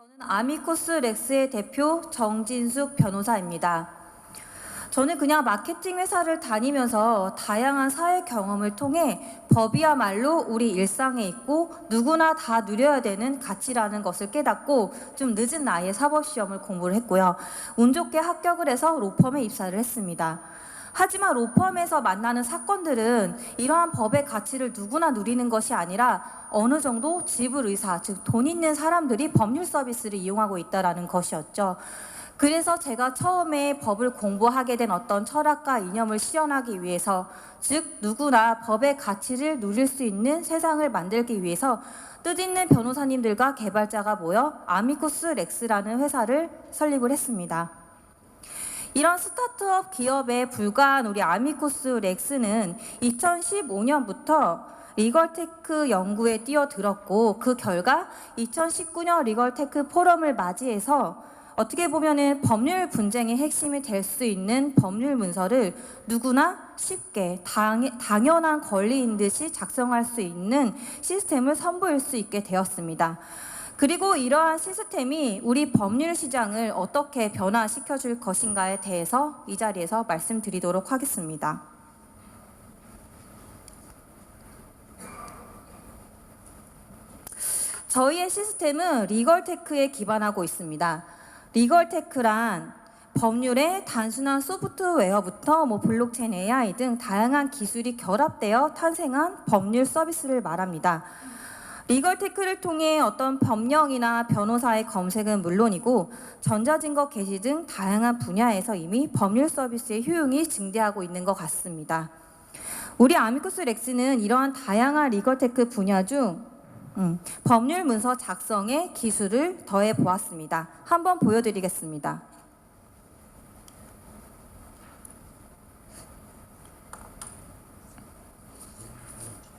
저는 아미코스 렉스의 대표 정진숙 변호사입니다. 저는 그냥 마케팅 회사를 다니면서 다양한 사회 경험을 통해 법이야말로 우리 일상에 있고 누구나 다 누려야 되는 가치라는 것을 깨닫고 좀 늦은 나이에 사법시험을 공부를 했고요. 운 좋게 합격을 해서 로펌에 입사를 했습니다. 하지만 로펌에서 만나는 사건들은 이러한 법의 가치를 누구나 누리는 것이 아니라 어느 정도 지불 의사, 즉 돈 있는 사람들이 법률 서비스를 이용하고 있다라는 것이었죠. 그래서 제가 처음에 법을 공부하게 된 어떤 철학과 이념을 실현하기 위해서 즉 누구나 법의 가치를 누릴 수 있는 세상을 만들기 위해서 뜻있는 변호사님들과 개발자가 모여 아미코스 렉스라는 회사를 설립을 했습니다. 이런 스타트업 기업에 불과한 우리 아미코스 렉스는 2015년부터 리걸테크 연구에 뛰어들었고 그 결과 2019년 리걸테크 포럼을 맞이해서 어떻게 보면은 법률 분쟁의 핵심이 될 수 있는 법률 문서를 누구나 쉽게 당, 당연한 권리인 듯이 작성할 수 있는 시스템을 선보일 수 있게 되었습니다. 그리고 이러한 시스템이 우리 법률 시장을 어떻게 변화시켜 줄 것인가에 대해서 이 자리에서 말씀드리도록 하겠습니다. 저희의 시스템은 리걸테크에 기반하고 있습니다. 리걸테크란 법률의 단순한 소프트웨어부터 뭐 블록체인 AI 등 다양한 기술이 결합되어 탄생한 법률 서비스를 말합니다. 리걸 테크를 통해 어떤 법령이나 변호사의 검색은 물론이고 전자증거 게시 등 다양한 분야에서 이미 법률 서비스의 효용이 증대하고 있는 것 같습니다. 우리 아미쿠스 렉스는 이러한 다양한 리걸 테크 분야 중 음, 법률 문서 작성의 기술을 더해 보았습니다. 한번 보여드리겠습니다.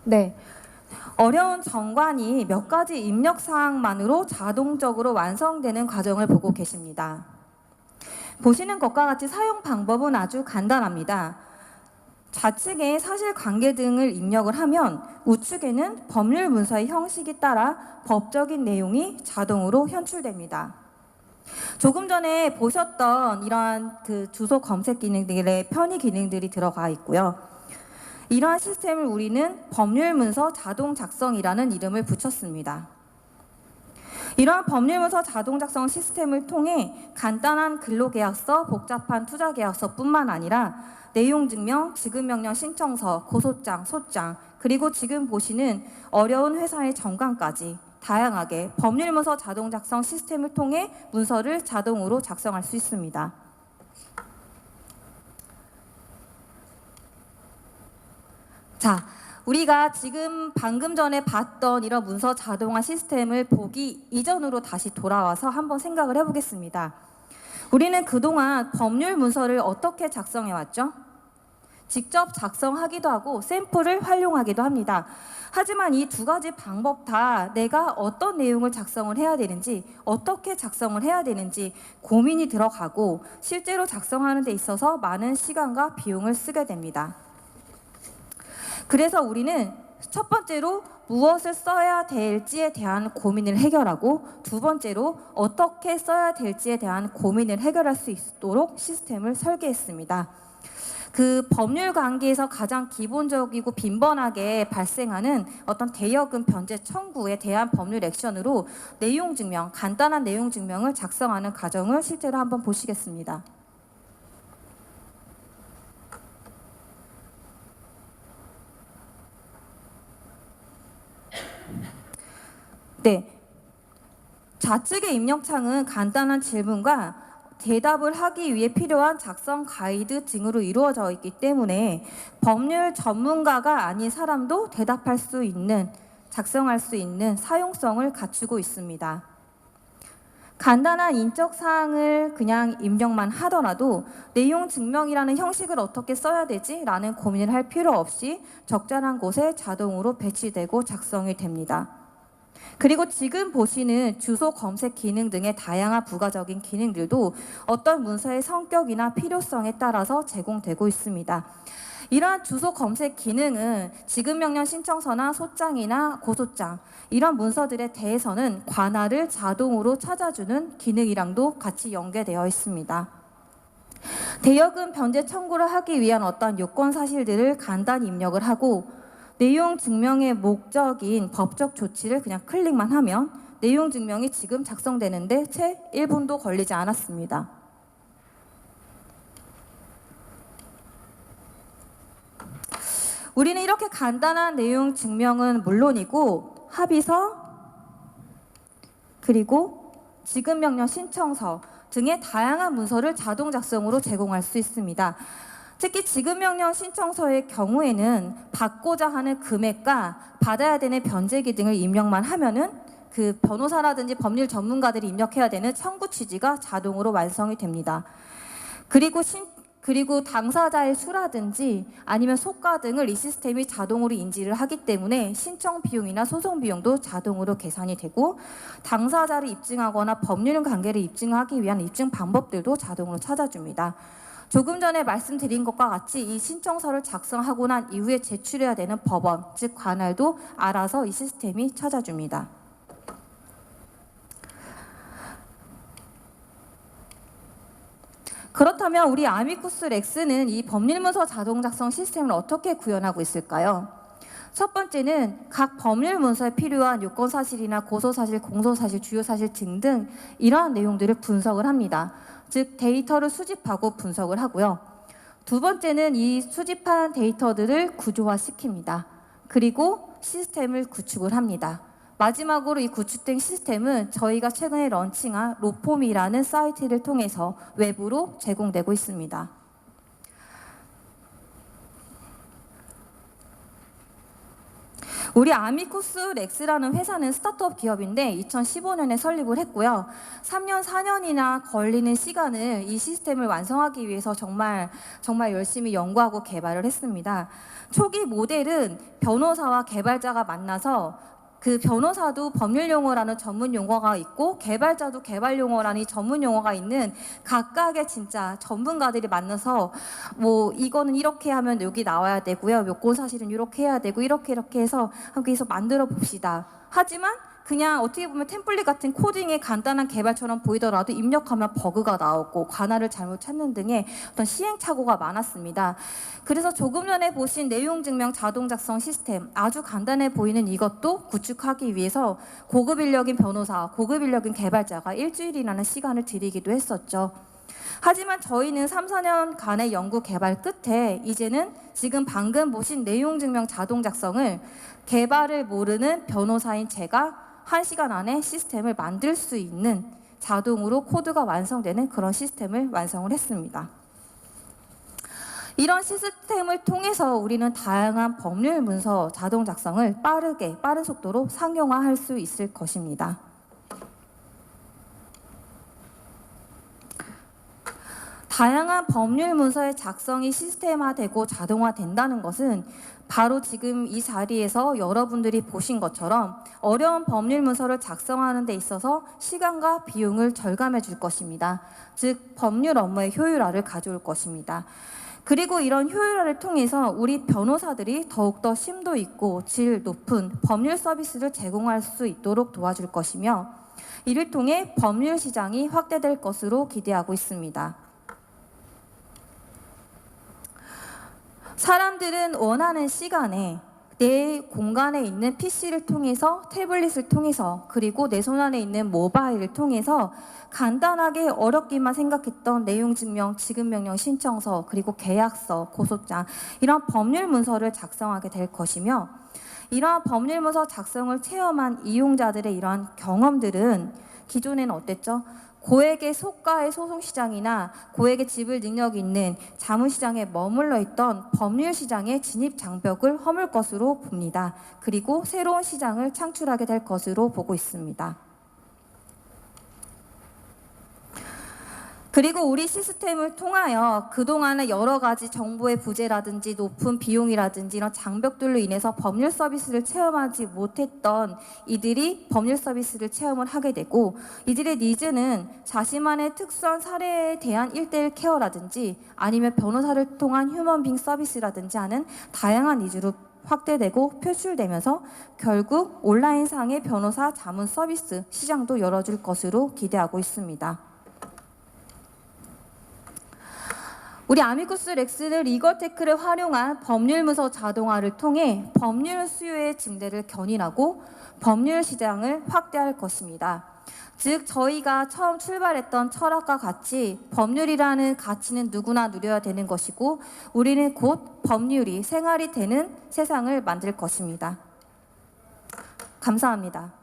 네. 어려운 정관이 몇 가지 입력 사항만으로 자동적으로 완성되는 과정을 보고 계십니다. 보시는 것과 같이 사용 방법은 아주 간단합니다. 좌측에 사실관계 등을 입력을 하면 우측에는 법률 문서의 형식에 따라 법적인 내용이 자동으로 현출됩니다. 조금 전에 보셨던 이러한 그 주소 검색 기능들의 편의 기능들이 들어가 있고요. 이러한 시스템을 우리는 법률 문서 자동 작성이라는 이름을 붙였습니다. 이러한 법률문서 자동 작성 시스템을 통해 간단한 근로계약서, 복잡한 투자계약서뿐만 아니라 내용 증명, 지급 명령 신청서, 고소장, 소장, 그리고 지금 보시는 어려운 회사의 정관까지 다양하게 법률문서 자동 작성 시스템을 통해 문서를 자동으로 작성할 수 있습니다. 자, 우리가 지금 방금 전에 봤던 이런 문서 자동화 시스템을 보기 이전으로 다시 돌아와서 한번 생각을 해보겠습니다. 우리는 그동안 법률 문서를 어떻게 작성해 왔죠? 직접 작성하기도 하고 샘플을 활용하기도 합니다. 하지만 이 두 가지 방법 다 내가 어떤 내용을 작성을 해야 되는지, 어떻게 작성을 해야 되는지 고민이 들어가고 실제로 작성하는 데 있어서 많은 시간과 비용을 쓰게 됩니다. 그래서 우리는 첫 번째로 무엇을 써야 될지에 대한 고민을 해결하고 두 번째로 어떻게 써야 될지에 대한 고민을 해결할 수 있도록 시스템을 설계했습니다. 그 법률 관계에서 가장 기본적이고 빈번하게 발생하는 어떤 대여금 변제 청구에 대한 법률 액션으로 내용 증명, 간단한 내용 증명을 작성하는 과정을 실제로 한번 보시겠습니다. 네. 좌측의 입력창은 간단한 질문과 대답을 하기 위해 필요한 작성 가이드 등으로 이루어져 있기 때문에 법률 전문가가 아닌 사람도 대답할 수 있는, 작성할 수 있는 사용성을 갖추고 있습니다. 간단한 인적 사항을 그냥 입력만 하더라도 내용 증명이라는 형식을 어떻게 써야 되지? 라는 고민을 할 필요 없이 적절한 곳에 자동으로 배치되고 작성이 됩니다. 그리고 지금 보시는 주소 검색 기능 등의 다양한 부가적인 기능들도 어떤 문서의 성격이나 필요성에 따라서 제공되고 있습니다. 이러한 주소 검색 기능은 지급 명령 신청서나 소장이나 고소장 이런 문서들에 대해서는 관할을 자동으로 찾아주는 기능이랑도 같이 연계되어 있습니다. 대여금 변제 청구를 하기 위한 어떤 요건 사실들을 간단히 입력을 하고 내용 증명의 목적인 법적 조치를 그냥 클릭만 하면 내용 증명이 지금 작성되는데 채 1분도 걸리지 않았습니다. 우리는 이렇게 간단한 내용 증명은 물론이고 합의서 그리고 지급 명령 신청서 등의 다양한 문서를 자동 작성으로 제공할 수 있습니다. 특히 지급 명령 신청서의 경우에는 받고자 하는 금액과 받아야 되는 변제기 등을 입력만 하면은 그 변호사라든지 법률 전문가들이 입력해야 되는 청구 취지가 자동으로 완성이 됩니다. 그리고 신, 그리고 당사자의 수라든지 아니면 속가 등을 이 시스템이 자동으로 인지를 하기 때문에 신청 비용이나 소송 비용도 자동으로 계산이 되고 당사자를 입증하거나 법률 관계를 입증하기 위한 입증 방법들도 자동으로 찾아줍니다. 조금 전에 말씀드린 것과 같이 이 신청서를 작성하고 난 이후에 제출해야 되는 법원, 즉 관할도 알아서 이 시스템이 찾아줍니다. 그렇다면 우리 아미쿠스 렉스는 이 법률문서 자동 작성 시스템을 어떻게 구현하고 있을까요? 첫 번째는 각 법률 문서에 필요한 요건 사실이나 고소 사실, 공소 사실, 주요 사실 등등 이러한 내용들을 분석을 합니다. 즉 데이터를 수집하고 분석을 하고요. 두 번째는 이 수집한 데이터들을 구조화시킵니다. 그리고 시스템을 구축을 합니다. 마지막으로 이 구축된 시스템은 저희가 최근에 런칭한 로폼이라는 사이트를 통해서 외부로 제공되고 있습니다. 우리 아미코스 렉스라는 회사는 스타트업 기업인데 2015년에 설립을 했고요. 3년, 4년이나 걸리는 시간을 이 시스템을 완성하기 위해서 정말 정말 열심히 연구하고 개발을 했습니다. 초기 모델은 변호사와 개발자가 만나서 그 변호사도 법률 용어라는 전문 용어가 있고 개발자도 개발 용어라는 전문 용어가 있는 각각의 진짜 전문가들이 만나서 뭐 이거는 이렇게 하면 여기 나와야 되고요. 요건 사실은 이렇게 해야 되고 이렇게 이렇게 해서 함께 해서 만들어 봅시다. 하지만 그냥 어떻게 보면 템플릿 같은 코딩의 간단한 개발처럼 보이더라도 입력하면 버그가 나오고 관할을 잘못 찾는 등의 어떤 시행착오가 많았습니다. 그래서 조금 전에 보신 내용 증명 자동 작성 시스템 아주 간단해 보이는 이것도 구축하기 위해서 고급 인력인 변호사, 고급 인력인 개발자가 일주일이라는 시간을 들이기도 했었죠. 하지만 저희는 3, 4년간의 연구 개발 끝에 이제는 지금 방금 보신 내용 증명 자동 작성을 개발을 모르는 변호사인 제가 1시간 안에 시스템을 만들 수 있는 자동으로 코드가 완성되는 그런 시스템을 완성을 했습니다. 이런 시스템을 통해서 우리는 다양한 법률 문서 자동 작성을 빠르게 빠른 속도로 상용화할 수 있을 것입니다. 다양한 법률 문서의 작성이 시스템화되고 자동화된다는 것은 바로 지금 이 자리에서 여러분들이 보신 것처럼 어려운 법률 문서를 작성하는 데 있어서 시간과 비용을 절감해 줄 것입니다. 즉, 법률 업무의 효율화를 가져올 것입니다. 그리고 이런 효율화를 통해서 우리 변호사들이 더욱더 심도 있고 질 높은 법률 서비스를 제공할 수 있도록 도와줄 것이며 이를 통해 법률 시장이 확대될 것으로 기대하고 있습니다. 사람들은 원하는 시간에 내 공간에 있는 PC를 통해서 태블릿을 통해서 그리고 내 손안에 있는 모바일을 통해서 간단하게 어렵기만 생각했던 내용 증명, 지급 명령 신청서, 그리고 계약서, 고소장 이런 법률 문서를 작성하게 될 것이며 이러한 법률 문서 작성을 체험한 이용자들의 이러한 경험들은 기존에는 어땠죠? 고액의 소가의 소송시장이나 고액의 지불 능력이 있는 자문시장에 머물러 있던 법률시장의 진입 장벽을 허물 것으로 봅니다. 그리고 새로운 시장을 창출하게 될 것으로 보고 있습니다. 그리고 우리 시스템을 통하여 그동안의 여러 가지 정보의 부재라든지 높은 비용이라든지 이런 장벽들로 인해서 법률 서비스를 체험하지 못했던 이들이 법률 서비스를 체험을 하게 되고 이들의 니즈는 자신만의 특수한 사례에 대한 일대일 케어라든지 아니면 변호사를 통한 휴먼빙 서비스라든지 하는 다양한 니즈로 확대되고 표출되면서 결국 온라인상의 변호사 자문 서비스 시장도 열어줄 것으로 기대하고 있습니다. 우리 아미쿠스 렉스는 리거테크를 활용한 법률 문서 자동화를 통해 법률 수요의 증대를 견인하고 법률 시장을 확대할 것입니다. 즉 저희가 처음 출발했던 철학과 같이 법률이라는 가치는 누구나 누려야 되는 것이고 우리는 곧 법률이 생활이 되는 세상을 만들 것입니다. 감사합니다.